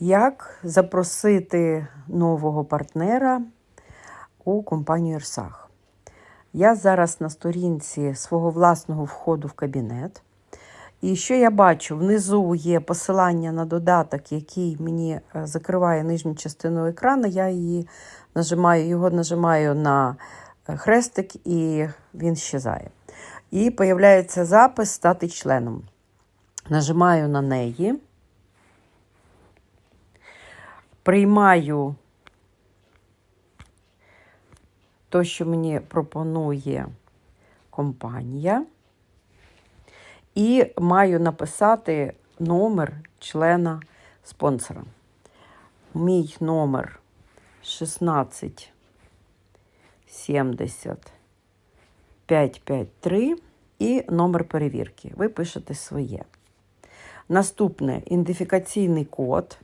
Як запросити нового партнера у компанію Ерсах? Я зараз на сторінці свого власного входу в кабінет. І що я бачу? Внизу є посилання на додаток, який мені е, закриває нижню частину екрану. Я її нажимаю, його нажимаю на е, хрестик, і він щезає. І появляється запис стати членом. Нажимаю на неї. Приймаю то, що мені пропонує компанія. І маю написати номер члена спонсора. Мій номер 16 70 553 і номер перевірки. Ви пишете своє. Наступне ідентифікаційний код,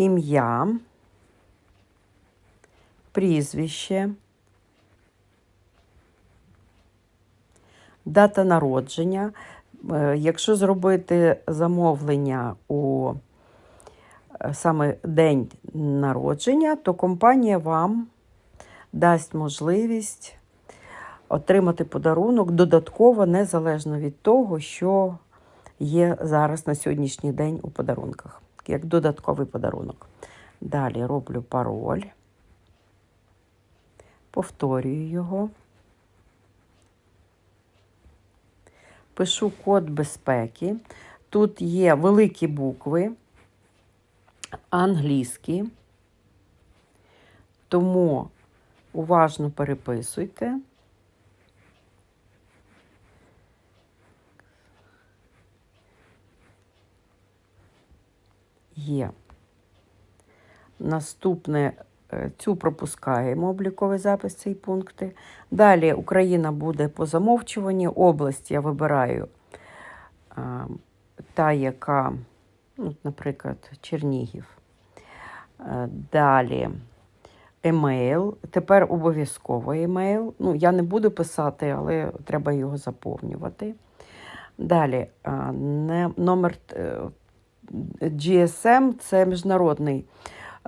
ім'я, прізвище. Дата народження. Е, Якщо зробити замовлення у е, саме день народження, то компанія вам дасть можливість отримати подарунок додатково, незалежно від того, що є зараз на сьогоднішній день у подарунках, як додатковий подарунок. Далі роблю пароль, повторюю його. пишу код безпеки. Тут є великі букви, англійські, тому уважно переписуйте. Є. Наступне е, цю пропускаємо обліковий запис, ці пункти. Далі Україна буде по замовчуванні. Область я вибираю та, яка, ну, наприклад, Чернігів. Далі емейл. Тепер обов'язково емейл. Ну, я не буду писати, але треба його заповнювати. Далі номер е, GSM це міжнародний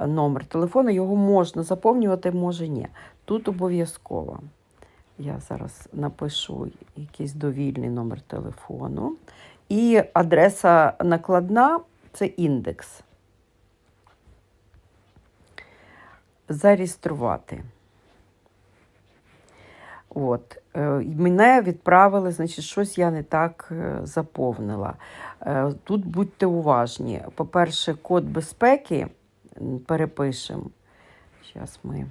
номер телефону, його можна заповнювати, може ні. Тут обов'язково. Я зараз напишу якийсь довільний номер телефону. І адреса накладна це індекс. Зареєструвати. От. Е, Мене відправили, значить, щось я не так е, заповнила. Е, Тут будьте уважні. По-перше, код безпеки перепишемо. Зараз ми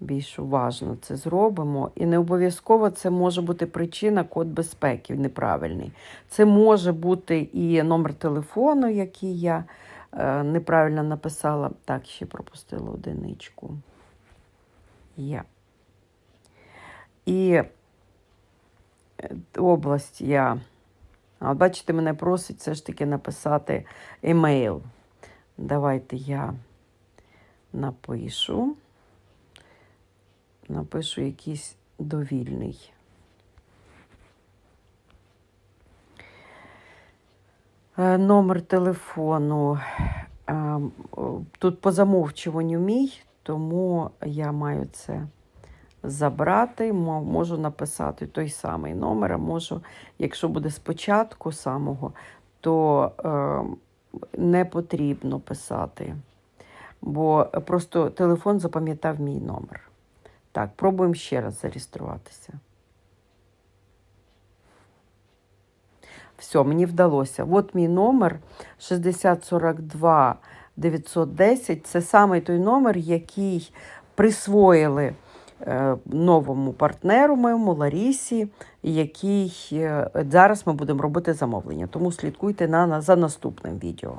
більш уважно це зробимо. І не обов'язково це може бути причина код безпеки неправильний. Це може бути і номер телефону, який я неправильно написала. Так, ще пропустила одиничку. Є. І е, область я. А бачите, мене просить все ж таки написати емейл. Давайте я напишу. Напишу якийсь довільний. Е, Номер телефону. е, Тут по замовчуванню мій, тому я маю це забрати. Можу написати той самий номер, а можу, якщо буде спочатку самого, то е, не потрібно писати, бо просто телефон запам'ятав мій номер. Так, пробуємо ще раз зареєструватися. Все, мені вдалося. От мій номер 6042 910. Це саме той номер, який присвоїли новому партнеру моєму Ларісі, який е, зараз ми будемо робити замовлення. Тому слідкуйте на, на, за наступним відео.